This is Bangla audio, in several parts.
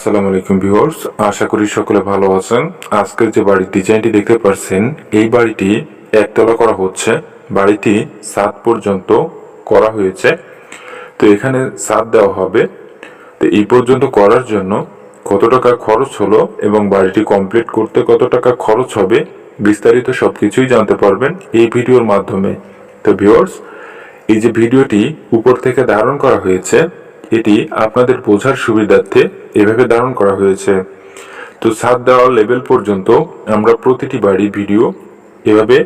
আসসালামু আলাইকুম ভিউয়ার্স, আশা করি সকলে ভালো আছেন। আজকের যে বাড়ির ডিজাইনটি দেখতে পাচ্ছেন এই বাড়িটি একতলা করা হচ্ছে। বাড়িটি সাত পর্যন্ত করা হয়েছে। তো এখানে সাত দেওয়া হবে। তো এই পর্যন্ত করার জন্য কত টাকা খরচ হলো এবং বাড়িটি কমপ্লিট করতে কত টাকা খরচ হবে, বিস্তারিত সবকিছুই জানতে পারবেন এই ভিডিওর মাধ্যমে। তো ভিউয়ার্স, এই যে ভিডিওটি উপর থেকে ধারণ করা হয়েছে এটি আপনাদের বোঝার সুবিধার্থে এভাবে ধারণ করা হয়েছে। তো ছাদ দেওয়া লেভেল পর্যন্ত আমরা প্রতিটি বাড়ির ভিডিও এভাবে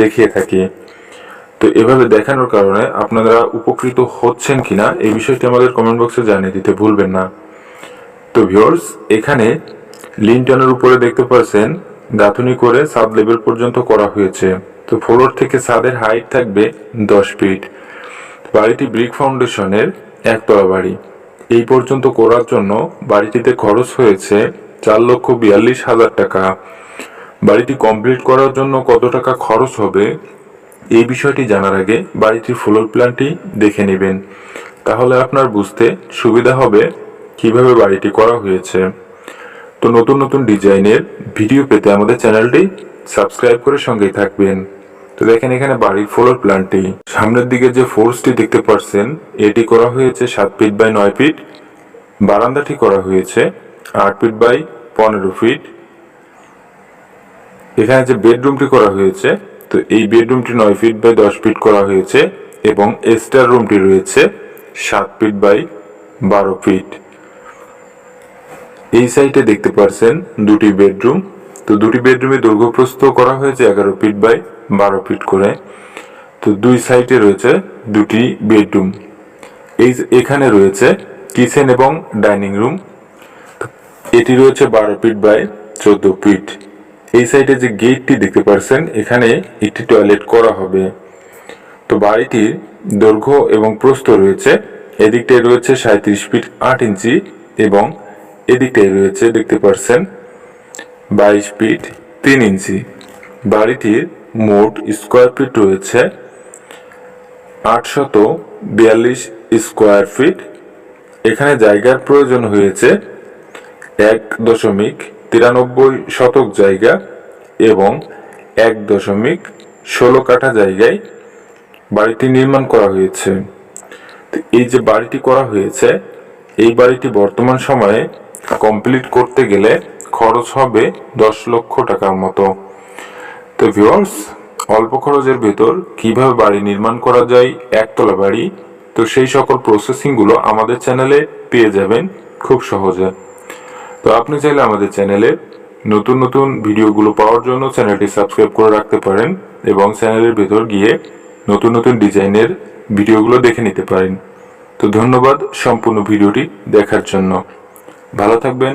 দেখিয়ে থাকি। তো এভাবে দেখানোর কারণে আপনারা উপকৃত হচ্ছেন কিনা এই বিষয়টি আমাদের কমেন্ট বক্সে জানিয়ে দিতে ভুলবেন না। তো ভিউয়ার্স এখানে লিনটনের উপরে দেখতে পাচ্ছেন গাঁথুনি করে সাব লেভেল পর্যন্ত করা হয়েছে। তো ফ্লোর থেকে ছাদের হাইট থাকবে দশ ফিট বাড়িটি ব্রিক ফাউন্ডেশনের একতলা বাড়ি। এই পর্যন্ত করার জন্য বাড়িটিতে খরচ হয়েছে চার লক্ষ বিয়াল্লিশ হাজার টাকা। বাড়িটি কমপ্লিট করার জন্য কত টাকা খরচ হবে, এই বিষয়টি জানার আগে বাড়িটির ফ্লোর প্ল্যানটি দেখে নেবেন। তাহলে আপনার বুঝতে সুবিধা হবে কীভাবে বাড়িটি করা হয়েছে। তো নতুন নতুন ডিজাইনের ভিডিও পেতে আমাদের চ্যানেলটি সাবস্ক্রাইব করে সঙ্গেই থাকবেন। তো দেখেন এখানে বাড়ির ফ্লোর প্ল্যানটি সামনের দিকে যে ফোর্সটি দেখতে পাচ্ছেন এটি করা হয়েছে সাত ফিট বাই নয় ফিট বারান্দাটি করা হয়েছে আট ফিট বাই পনেরো ফিট এখানে যে বেডরুমটি করা হয়েছে, তো এই বেডরুমটি নয় ফিট বাই দশ ফিট করা হয়েছে এবং এস্টার রুমটি রয়েছে সাত ফিট বাই বারো ফিট এই সাইডে দেখতে পাচ্ছেন দুটি বেডরুম তো দুটি বেডরুমে দৈর্ঘ্যপ্রস্থ করা হয়েছে এগারো ফিট বাই বারো ফিট করে। তো দুই সাইডে রয়েছে দুটি বেডরুম। এই এখানে রয়েছে কিচেন এবং ডাইনিং রুম। এটি রয়েছে বারো ফিট বাই চোদ্দ ফিট। এই সাইডে যে গেটটি দেখতে পাচ্ছেন এখানে একটি টয়লেট করা হবে। তো বাড়িটির দৈর্ঘ্য এবং প্রস্থ রয়েছে, এদিকটায় রয়েছে সাঁত্রিশ ফিট আট ইঞ্চি এবং এদিকটায় রয়েছে, দেখতে পাচ্ছেন বাইশ ফিট তিন ইঞ্চি। বাড়িটির মোট স্কোয়ার ফিট রয়েছে আটশত বিয়াল্লিশ স্কোয়ার ফিট। এখানে জায়গার প্রয়োজন হয়েছে এক দশমিক তিরানব্বই শতক জায়গা এবং এক দশমিক ষোলো কাঠা জায়গায় বাড়িটি নির্মাণ করা হয়েছে। এই যে বাড়িটি করা হয়েছে, এই বাড়িটি বর্তমান সময়ে কমপ্লিট করতে গেলে খরচ হবে দশ লক্ষ টাকার মতো। তো ভিউয়ার্স অল্প খরচের ভেতর কীভাবে বাড়ি নির্মাণ করা যায়, একতলা বাড়ি, তো সেই সকল প্রসেসিংগুলো আমাদের চ্যানেলে পেয়ে যাবেন খুব সহজে। তো আপনি চাইলে আমাদের চ্যানেলে নতুন নতুন ভিডিওগুলো পাওয়ার জন্য চ্যানেলটি সাবস্ক্রাইব করে রাখতে পারেন এবং চ্যানেলের ভেতর গিয়ে নতুন নতুন ডিজাইনের ভিডিওগুলো দেখে নিতে পারেন। তো ধন্যবাদ সম্পূর্ণ ভিডিওটি দেখার জন্য। ভালো থাকবেন